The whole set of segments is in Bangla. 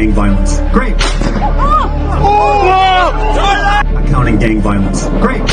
gang violence. Great. Accounting gang violence. Great.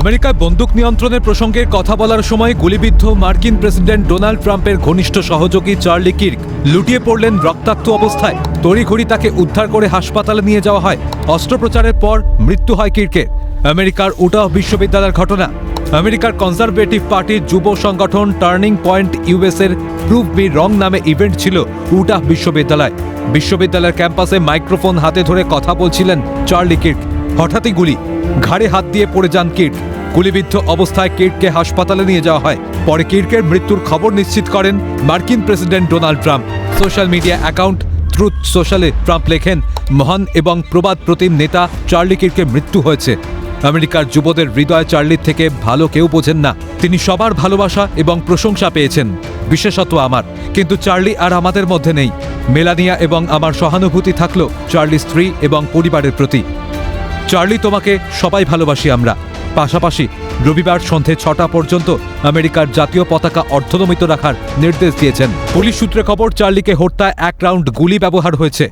আমেরিকায় বন্দুক নিয়ন্ত্রণের প্রসঙ্গে কথা বলার সময় গুলিবিদ্ধ মার্কিন প্রেসিডেন্ট ডোনাল্ড ট্রাম্পের ঘনিষ্ঠ সহযোগী চার্লি কির্ক লুটিয়ে পড়লেন রক্তাক্ত অবস্থায় তড়িঘড়ি তাকে উদ্ধার করে হাসপাতালে নিয়ে যাওয়া হয় অস্ত্রোপচারের পর মৃত্যু হয় কির্কের আমেরিকার উটাহ বিশ্ববিদ্যালয়ের ঘটনা আমেরিকার কনজারভেটিভ পার্টির যুব সংগঠন টার্নিং পয়েন্ট ইউএস এর প্রুভ মি রং নামে ইভেন্ট ছিল উটাহ বিশ্ববিদ্যালয়। বিশ্ববিদ্যালয়ের ক্যাম্পাসে মাইক্রোফোন হাতে ধরে কথা বলছিলেন চার্লি কির্ক। হঠাৎই গুলি। ঘাড়ে হাত দিয়ে পড়ে যান কির্ক। গুলিবিদ্ধ অবস্থায় কির্ককে হাসপাতালে নিয়ে যাওয়া হয়। পরে কির্কের মৃত্যুর খবর নিশ্চিত করেন মার্কিন president Donald Trump. Social media account Truth সোশ্যালে Trump লেখেন, মহান এবং প্রবাদ প্রতিম নেতা চার্লি কির্কের মৃত্যু হয়েছে। আমেরিকার যুবদের হৃদয় চার্লির থেকে ভালো কেউ বোঝেন না। তিনি সবার ভালোবাসা এবং প্রশংসা পেয়েছেন বিশেষত আমার। কিন্তু চার্লি আর আমাদের মধ্যে নেই। মেলানিয়া এবং আমার সহানুভূতি থাকল চার্লি স্ত্রী এবং পরিবারের প্রতি। চার্লি, তোমাকে সবাই ভালোবাসি আমরা। পাশাপাশি রবিবার সন্ধে ছটা পর্যন্ত আমেরিকার জাতীয় পতাকা অর্ধনমিত রাখার নির্দেশ দিয়েছেন। পুলিশ সূত্রে খবর, চার্লিকে হত্যায় এক রাউন্ড গুলি ব্যবহার হয়েছে।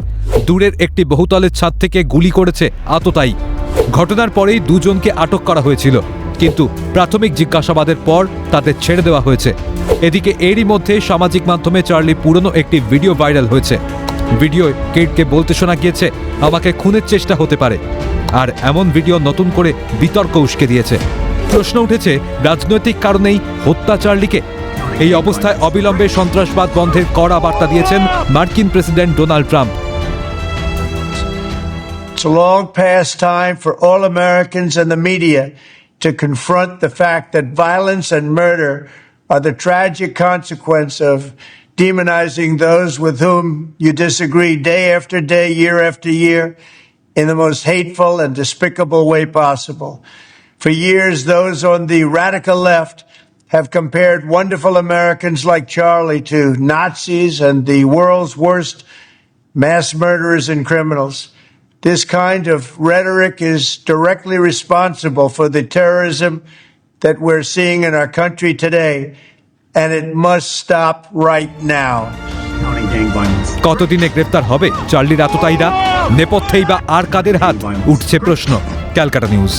দূরের একটি বহুতলের ছাদ থেকে গুলি করেছে আততায়ী। ঘটনার পরেই দুজনকে আটক করা হয়েছিল, কিন্তু প্রাথমিক জিজ্ঞাসাবাদের পর তাদের ছেড়ে দেওয়া হয়েছে। এদিকে এরই মধ্যে সামাজিক মাধ্যমে চার্লি পুরনো একটি ভিডিও ভাইরাল হয়েছে। ভিডিওয় কেটকে বলতে শোনা গিয়েছে, আমাকে খুনের চেষ্টা হতে পারে। আর এমন ভিডিও নতুন করে বিতর্ক উস্কে দিয়েছে। প্রশ্ন উঠেছে, রাজনৈতিক কারণেই হত্যা চার্লিকে? এই অবস্থায় অবিলম্বে সন্ত্রাসবাদ বন্ধের কড়া বার্তা দিয়েছেন মার্কিন president Donald Trump. It's a long past time for all Americans and the media to confront the fact that violence and murder are the tragic consequence of demonizing those with whom you disagree day after day, year after year, in the most hateful and despicable way possible. For years, those on the radical left have compared wonderful Americans like Charlie to Nazis and the world's worst mass murderers and criminals. This kind of rhetoric is directly responsible for the terrorism that we're seeing in our country today, and it must stop right now. কতদিনে গ্রেপ্তার হবে চার্লির আততায়ীরা নেপথ্যেই বা আর কাদের হাত উঠছে প্রশ্ন ক্যালকাটা নিউজ